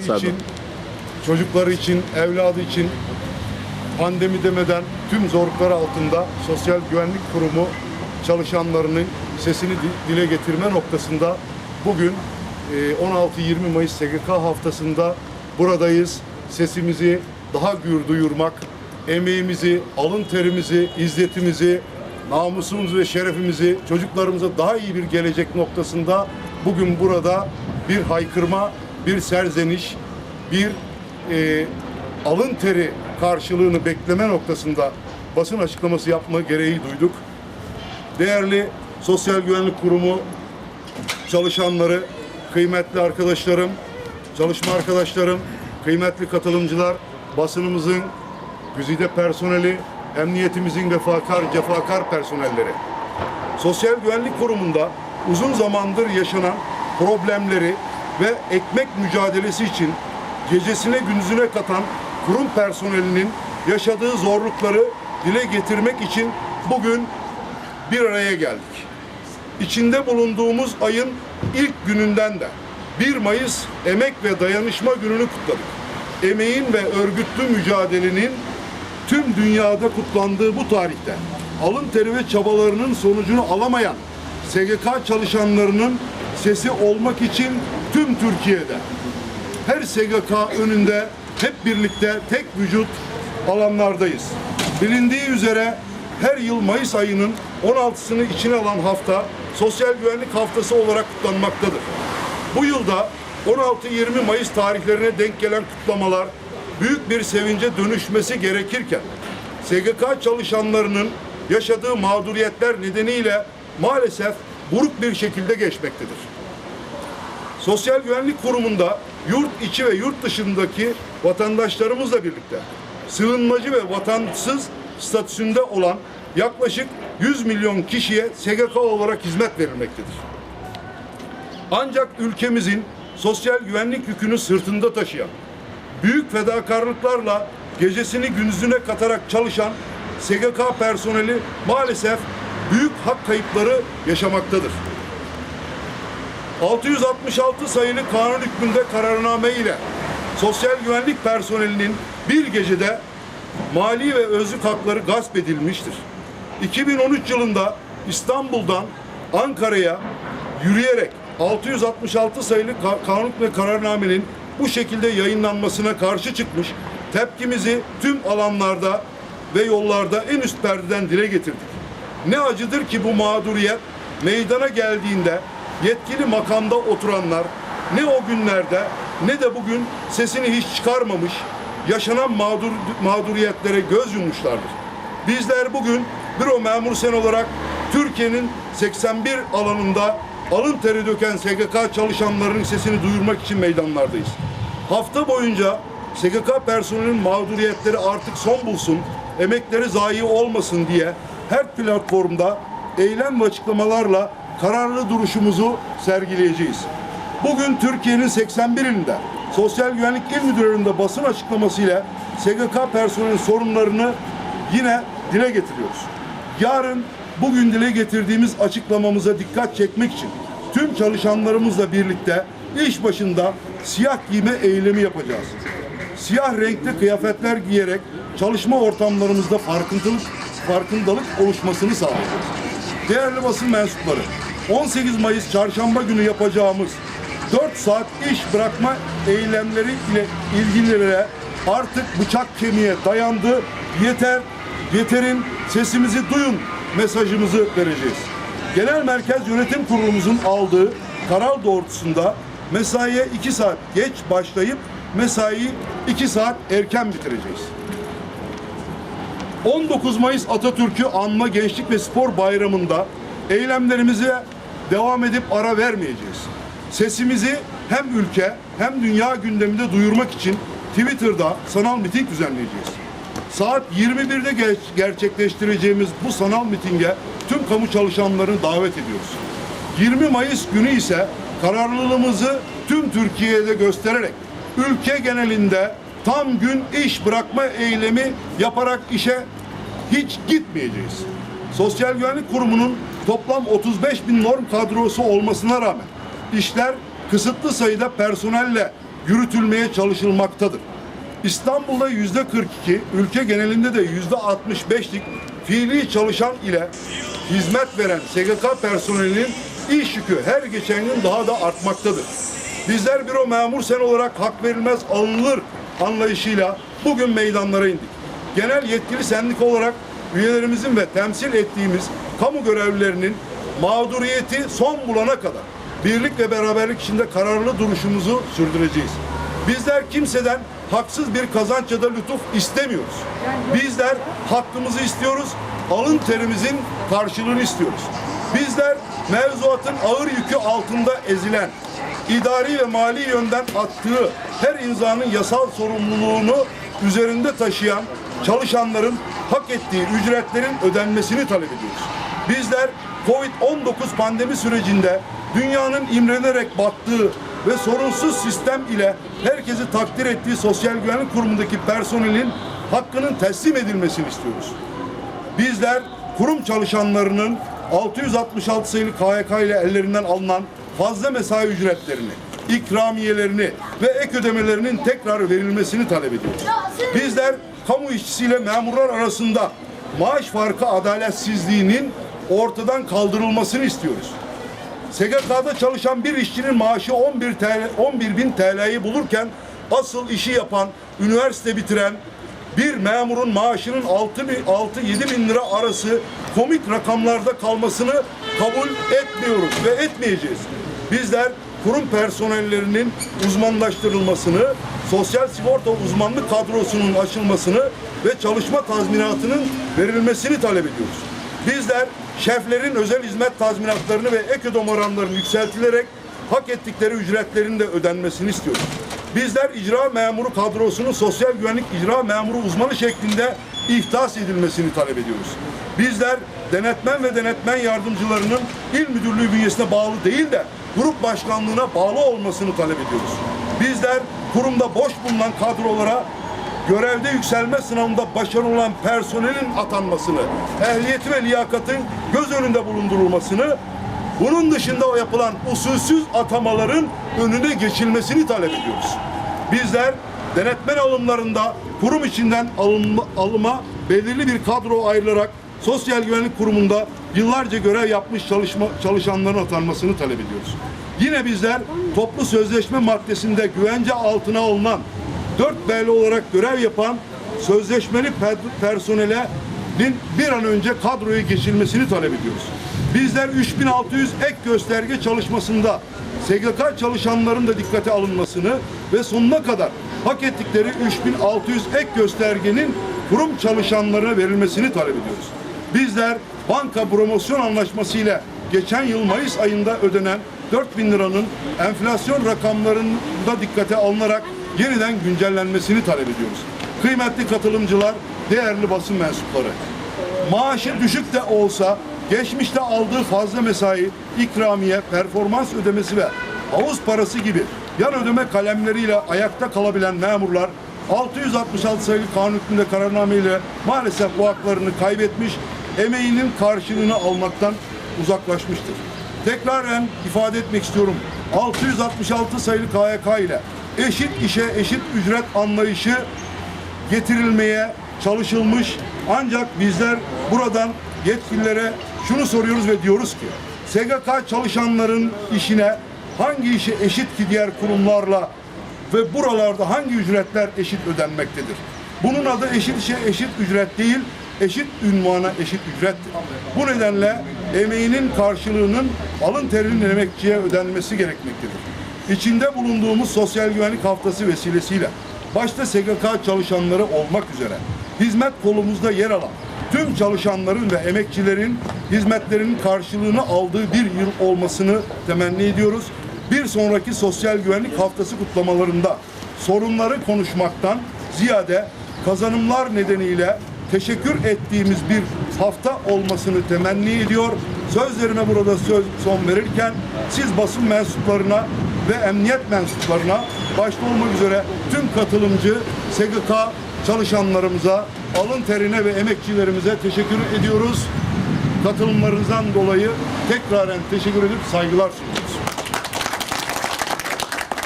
Serdar. için, çocukları için, evladı için pandemi demeden tüm zorluklar altında Sosyal Güvenlik Kurumu çalışanlarının sesini di- dile getirme noktasında bugün e, 16-20 Mayıs SGK haftasında buradayız. Sesimizi daha gür duyurmak, emeğimizi, alın terimizi, izzetimizi, namusumuzu ve şerefimizi çocuklarımıza daha iyi bir gelecek noktasında bugün burada bir haykırma, bir serzeniş, bir e, alın teri karşılığını bekleme noktasında basın açıklaması yapma gereği duyduk. Değerli Sosyal Güvenlik Kurumu çalışanları, kıymetli arkadaşlarım, çalışma arkadaşlarım, kıymetli katılımcılar, basınımızın güzide personeli, emniyetimizin vefakar, cefakar personelleri. Sosyal Güvenlik Kurumu'nda uzun zamandır yaşanan problemleri ve ekmek mücadelesi için gecesine gündüzüne katan kurum personelinin yaşadığı zorlukları dile getirmek için bugün bir araya geldik. İçinde bulunduğumuz ayın ilk gününden de 1 Mayıs Emek ve Dayanışma Günü'nü kutladık. Emeğin ve örgütlü mücadelenin tüm dünyada kutlandığı bu tarihte alın teri ve çabalarının sonucunu alamayan SGK çalışanlarının sesi olmak için tüm Türkiye'de her SGK önünde hep birlikte tek vücut alanlardayız. Bilindiği üzere her yıl Mayıs ayının 16'sını içine alan hafta Sosyal Güvenlik Haftası olarak kutlanmaktadır. Bu yılda 16-20 Mayıs tarihlerine denk gelen kutlamalar büyük bir sevince dönüşmesi gerekirken SGK çalışanlarının yaşadığı mağduriyetler nedeniyle maalesef buruk bir şekilde geçmektedir. Sosyal Güvenlik Kurumu'nda yurt içi ve yurt dışındaki vatandaşlarımızla birlikte sığınmacı ve vatansız statüsünde olan yaklaşık 100 milyon kişiye SGK olarak hizmet verilmektedir. Ancak ülkemizin sosyal güvenlik yükünü sırtında taşıyan, büyük fedakarlıklarla gecesini gündüzüne katarak çalışan SGK personeli maalesef büyük hak kayıpları yaşamaktadır. 666 sayılı kanun hükmünde kararname ile sosyal güvenlik personelinin bir gecede mali ve özlük hakları gasp edilmiştir. 2013 yılında İstanbul'dan Ankara'ya yürüyerek 666 sayılı ka- kanun ve kararnamenin bu şekilde yayınlanmasına karşı çıkmış, tepkimizi tüm alanlarda ve yollarda en üst perdeden dile getirdik. Ne acıdır ki bu mağduriyet meydana geldiğinde yetkili makamda oturanlar ne o günlerde ne de bugün sesini hiç çıkarmamış, yaşanan mağdur, mağduriyetlere göz yummuşlardır. Bizler bugün büro memur sen olarak Türkiye'nin 81 alanında alın teri döken SGK çalışanlarının sesini duyurmak için meydanlardayız. Hafta boyunca SGK personelinin mağduriyetleri artık son bulsun, emekleri zayi olmasın diye her platformda eylem ve açıklamalarla kararlı duruşumuzu sergileyeceğiz. Bugün Türkiye'nin 81 ilinde Sosyal Güvenlik İl Müdürlüğü'nde basın açıklamasıyla SGK personelinin sorunlarını yine dile getiriyoruz. Yarın bugün dile getirdiğimiz açıklamamıza dikkat çekmek için tüm çalışanlarımızla birlikte iş başında siyah giyme eylemi yapacağız. Siyah renkli kıyafetler giyerek çalışma ortamlarımızda farkındalık, farkındalık oluşmasını sağlayacağız. Değerli basın mensupları, 18 Mayıs çarşamba günü yapacağımız 4 saat iş bırakma eylemleri ile ilgililere artık bıçak kemiğe dayandı. Yeter, yeterin sesimizi duyun mesajımızı vereceğiz. Genel Merkez Yönetim Kurulumuzun aldığı karar doğrultusunda mesaiye 2 saat geç başlayıp mesaiyi 2 saat erken bitireceğiz. 19 Mayıs Atatürk'ü anma Gençlik ve Spor Bayramı'nda eylemlerimize devam edip ara vermeyeceğiz. Sesimizi hem ülke hem dünya gündeminde duyurmak için Twitter'da sanal miting düzenleyeceğiz. Saat 21'de ger- gerçekleştireceğimiz bu sanal mitinge tüm kamu çalışanlarını davet ediyoruz. 20 Mayıs günü ise kararlılığımızı tüm Türkiye'de göstererek ülke genelinde tam gün iş bırakma eylemi yaparak işe hiç gitmeyeceğiz. Sosyal Güvenlik Kurumu'nun toplam 35 bin norm kadrosu olmasına rağmen işler kısıtlı sayıda personelle yürütülmeye çalışılmaktadır. İstanbul'da yüzde 42, ülke genelinde de yüzde 65'lik fiili çalışan ile hizmet veren SGK personelinin iş yükü her geçen gün daha da artmaktadır. Bizler büro memur sen olarak hak verilmez alınır anlayışıyla bugün meydanlara indik. Genel yetkili sendika olarak üyelerimizin ve temsil ettiğimiz kamu görevlilerinin mağduriyeti son bulana kadar birlik ve beraberlik içinde kararlı duruşumuzu sürdüreceğiz. Bizler kimseden haksız bir kazanç ya da lütuf istemiyoruz. Bizler hakkımızı istiyoruz, alın terimizin karşılığını istiyoruz. Bizler mevzuatın ağır yükü altında ezilen, idari ve mali yönden attığı her imzanın yasal sorumluluğunu üzerinde taşıyan çalışanların hak ettiği ücretlerin ödenmesini talep ediyoruz. Bizler Covid-19 pandemi sürecinde dünyanın imrenerek battığı ve sorunsuz sistem ile herkesi takdir ettiği Sosyal Güvenlik Kurumu'ndaki personelin hakkının teslim edilmesini istiyoruz. Bizler kurum çalışanlarının 666 sayılı KYK ile ellerinden alınan fazla mesai ücretlerini, ikramiyelerini ve ek ödemelerinin tekrar verilmesini talep ediyoruz. Bizler kamu işçisiyle memurlar arasında maaş farkı adaletsizliğinin ortadan kaldırılmasını istiyoruz. SGK'da çalışan bir işçinin maaşı 11 TL, 11 bin TL'yi bulurken asıl işi yapan, üniversite bitiren bir memurun maaşının 6 bin, 6 7 bin lira arası komik rakamlarda kalmasını kabul etmiyoruz ve etmeyeceğiz. Bizler kurum personellerinin uzmanlaştırılmasını, sosyal sigorta uzmanlık kadrosunun açılmasını ve çalışma tazminatının verilmesini talep ediyoruz. Bizler şeflerin özel hizmet tazminatlarını ve ek ödeme oranlarının yükseltilerek hak ettikleri ücretlerin de ödenmesini istiyoruz. Bizler icra memuru kadrosunun sosyal güvenlik icra memuru uzmanı şeklinde ihtas edilmesini talep ediyoruz. Bizler denetmen ve denetmen yardımcılarının il müdürlüğü bünyesine bağlı değil de grup başkanlığına bağlı olmasını talep ediyoruz. Bizler kurumda boş bulunan kadrolara görevde yükselme sınavında başarılı olan personelin atanmasını, ehliyeti ve liyakatın göz önünde bulundurulmasını, bunun dışında o yapılan usulsüz atamaların önüne geçilmesini talep ediyoruz. Bizler denetmen alımlarında kurum içinden alınma, alıma belirli bir kadro ayrılarak Sosyal Güvenlik Kurumu'nda yıllarca görev yapmış çalışma, çalışanların atanmasını talep ediyoruz. Yine bizler toplu sözleşme maddesinde güvence altına alınan dört belli olarak görev yapan sözleşmeli per- personelin bir an önce kadroya geçilmesini talep ediyoruz. Bizler 3600 ek gösterge çalışmasında SGK çalışanların da dikkate alınmasını ve sonuna kadar hak ettikleri 3600 ek göstergenin kurum çalışanlarına verilmesini talep ediyoruz. Bizler banka promosyon anlaşması ile geçen yıl Mayıs ayında ödenen 4000 liranın enflasyon rakamlarında dikkate alınarak yeniden güncellenmesini talep ediyoruz. Kıymetli katılımcılar, değerli basın mensupları, maaşı düşük de olsa geçmişte aldığı fazla mesai, ikramiye, performans ödemesi ve havuz parası gibi yan ödeme kalemleriyle ayakta kalabilen memurlar 666 sayılı kanun hükmünde kararname ile maalesef bu haklarını kaybetmiş, emeğinin karşılığını almaktan uzaklaşmıştır. Tekraren ifade etmek istiyorum. 666 sayılı KYK ile eşit işe eşit ücret anlayışı getirilmeye çalışılmış. Ancak bizler buradan yetkililere şunu soruyoruz ve diyoruz ki SGK çalışanların işine hangi işe eşit ki diğer kurumlarla ve buralarda hangi ücretler eşit ödenmektedir? Bunun adı eşit işe eşit ücret değil, eşit ünvana eşit ücrettir. Bu nedenle emeğinin karşılığının alın terinin emekçiye ödenmesi gerekmektedir. İçinde bulunduğumuz sosyal güvenlik haftası vesilesiyle başta SGK çalışanları olmak üzere hizmet kolumuzda yer alan tüm çalışanların ve emekçilerin hizmetlerinin karşılığını aldığı bir yıl olmasını temenni ediyoruz. Bir sonraki sosyal güvenlik haftası kutlamalarında sorunları konuşmaktan ziyade kazanımlar nedeniyle teşekkür ettiğimiz bir hafta olmasını temenni ediyor. Sözlerime burada söz son verirken siz basın mensuplarına ve emniyet mensuplarına başta olmak üzere tüm katılımcı SGK çalışanlarımıza, alın terine ve emekçilerimize teşekkür ediyoruz. Katılımlarınızdan dolayı tekraren teşekkür edip saygılar sunuyoruz.